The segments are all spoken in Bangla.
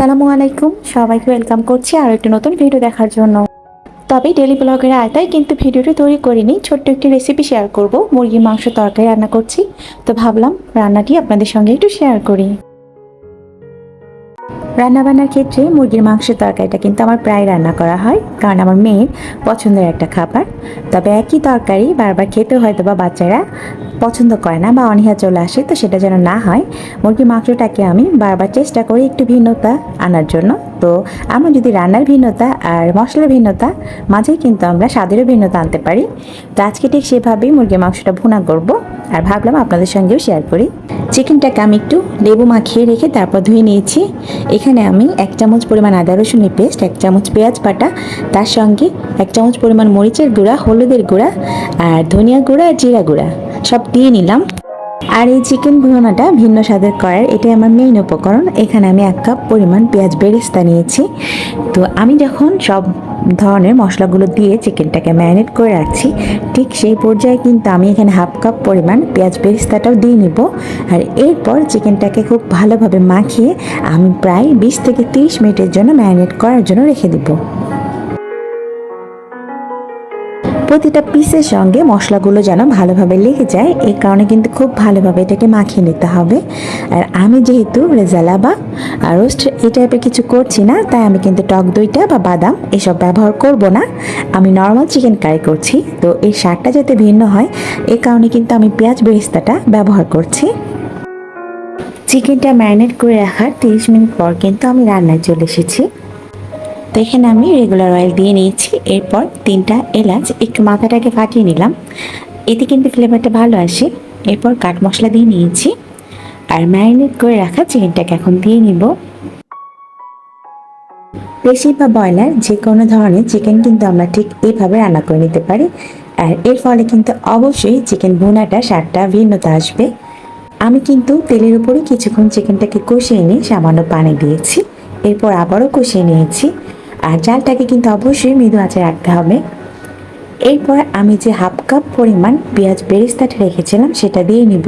আসসালামু আলাইকুম। সবাইকে ওয়েলকাম করছি আর একটি নতুন ভিডিও দেখার জন্য। তবে ডেলি ব্লগের আয়তায় কিন্তু ভিডিওটি তৈরি করিনি, ছোট্ট একটি রেসিপি শেয়ার করব। মুরগির মাংস তরকারি রান্না করছি। তো ভাবলাম রান্নাটি আপনাদের সঙ্গে একটু শেয়ার করি। রান্নাবান্নার ক্ষেত্রে মুরগির মাংসের তরকারিটা কিন্তু আমার প্রায় রান্না করা হয়, কারণ আমার মেয়ের পছন্দের একটা খাবার। তবে একই তরকারি বারবার খেতে হয়তো বা বাচ্চারা পছন্দ করে না বা অনীহা চলে আসে, তো সেটা যেন না হয়, মুরগির মাংসটাকে আমি বারবার চেষ্টা করি একটু ভিন্নতা আনার জন্য। তো আমরা যদি রান্নার ভিন্নতা আর মশলার ভিন্নতা, মাঝেই কিন্তু আমরা স্বাদেরও ভিন্নতা আনতে পারি। তো আজকে ঠিক সেভাবেই মুরগির মাংসটা ভুনা করব আর ভাবলাম আপনাদের সঙ্গেও শেয়ার করি। চিকেনটাকে আমি একটু লেবু মাখিয়ে রেখে তারপর ধুয়ে নিয়েছি। এখানে আমি এক চামচ পরিমাণ আদা রসুনের পেস্ট, এক চামচ পেঁয়াজ বাটা, তার সঙ্গে এক চামচ পরিমাণ মরিচের গুঁড়া, হলুদের গুঁড়া আর ধনিয়া গুঁড়া আর জিরা গুঁড়া। সব দিয়ে নিলাম। আর এই চিকেন ভুনাটা ভিন্ন স্বাদের করার এটাই আমার মেইন উপকরণ। এখানে আমি এক কাপ পরিমাণ পেঁয়াজ বেরেস্তা নিয়েছি। তো আমি যখন সব ধরনের মশলাগুলো দিয়ে চিকেনটাকে ম্যারিনেট করে রাখছি, ঠিক সেই পর্যায়ে কিন্তু আমি এখানে হাফ কাপ পরিমাণ পেঁয়াজ বেরিস্তাটাও দিয়ে নিব। আর এরপর চিকেনটাকে খুব ভালোভাবে মাখিয়ে আমি প্রায় বিশ থেকে তিরিশ মিনিটের জন্য ম্যারিনেট করার জন্য রেখে দিব। প্রতিটা পিসের সঙ্গে মশলাগুলো যেন ভালোভাবে লেগে যায় এই কারণে কিন্তু খুব ভালোভাবে এটাকে মাখিয়ে নিতে হবে। আর আমি যেহেতু রেজালা বা রোস্ট এই টাইপের কিছু করছি না, তাই আমি কিন্তু টক দইটা বা বাদাম এসব ব্যবহার করব না। আমি নর্মাল চিকেন কারি করছি, তো এই স্বাদটা যাতে ভিন্ন হয় এই কারণে কিন্তু আমি পেঁয়াজ বেরিস্তাটা ব্যবহার করছি। চিকেনটা ম্যারিনেট করে রাখার তিরিশ মিনিট পর কিন্তু আমি রান্নায় চলে এসেছি। তো এখানে আমি রেগুলার অয়েল দিয়ে নিয়েছি। এরপর তিনটা এলাচ, একটু মাথাটাকে ফাটিয়ে নিলাম। এতে কিন্তু ফ্লেভারটা ভালো আসে। এরপর কাঠ মশলা দিয়ে নিয়েছি। আর ম্যারিনেট করে রাখা চিকেনটাকে এখন দিয়ে নিব। দেশি বা ব্রয়লার যে কোনো ধরনের চিকেন কিন্তু আমরা ঠিক এইভাবে রান্না করে নিতে পারি। আর এর ফলে কিন্তু অবশ্যই চিকেন ভুনাটা, স্বাদটা ভিন্নতা আসবে। আমি কিন্তু তেলের উপরে কিছুক্ষণ চিকেনটাকে কষিয়ে নিয়ে সামান্য পানি দিয়েছি। এরপর আবারও কষিয়ে নিয়েছি। আর জালটাকে কিন্তু অবশ্যই মৃদু আঁচে রাখতে হবে। এরপর আমি যে হাফ কাপ পরিমাণ পেঁয়াজ বেরেস্তাটা রেখেছিলাম, সেটা দিয়ে নিব।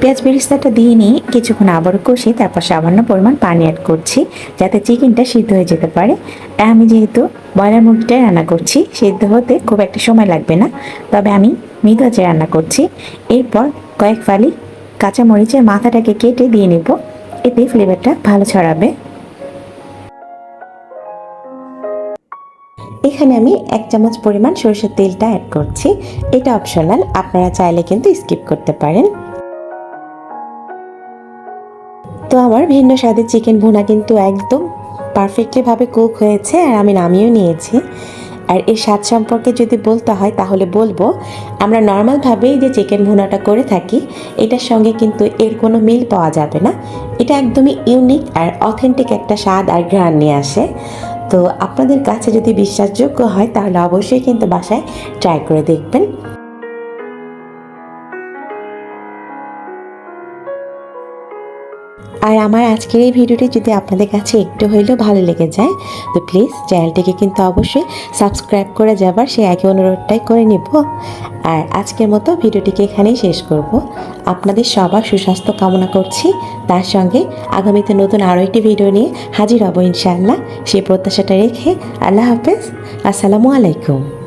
পেঁয়াজ বেরিস্তাটা দিয়ে নিয়ে কিছুক্ষণ আবারও কষি তারপর সামান্য পরিমাণ পানি অ্যাড করছি, যাতে চিকেনটা সিদ্ধ হয়ে যেতে পারে। আমি যেহেতু ব্রয়লার মুরগিটাই রান্না করছি, সিদ্ধ হতে খুব একটা সময় লাগবে না, তবে আমি আঁচে রান্না করছি। এরপর কয়েক ফালি কাঁচামরিচের মাথাটাকে কেটে দিয়ে নেব। এতে ফ্লেভারটা ভালো ছড়াবে। এখানে আমি এক চামচ পরিমাণ সরষের তেলটা অ্যাড করছি। এটা অপশনাল আপনারা চাইলে কিন্তু স্কিপ করতে পারেন। তো আমার ভিন্ন স্বাদের চিকেন ভুনা কিন্তু একদম পারফেক্টলিভাবে কুক হয়েছে আর আমি নামিয়েও নিয়েছি। আর এই স্বাদ সম্পর্কে যদি বলতে হয়, তাহলে বলব, আমরা নর্মালভাবেই যে চিকেন ভুনাটা করে থাকি, এটার সঙ্গে কিন্তু এর কোনো মিল পাওয়া যাবে না। এটা একদমই ইউনিক আর অথেন্টিক একটা স্বাদ আর ঘ্রাণ নিয়ে আসে। তো আপনাদের কাছে যদি বিশ্বাসযোগ্য হয়, তাহলে অবশ্যই কিন্তু বাসায় ট্রাই করে দেখবেন। আর আমার আজকের এই ভিডিওটি যদি আপনাদের কাছে একটু হইলেও ভালো লেগে যায়, তো প্লিজ চ্যানেলটিকে কিন্তু অবশ্যই সাবস্ক্রাইব করে যাবার সেই একই অনুরোধটাই করে নিব। আর আজকের মতো ভিডিওটিকে এখানেই শেষ করব। আপনাদের সবার সুস্বাস্থ্য কামনা করছি। তার সঙ্গে আগামীতে নতুন আরও একটি ভিডিও নিয়ে হাজির হব ইনশাআল্লাহ। সেই প্রত্যাশাটা রেখে আল্লাহ হাফেজ। আসসালামু আলাইকুম।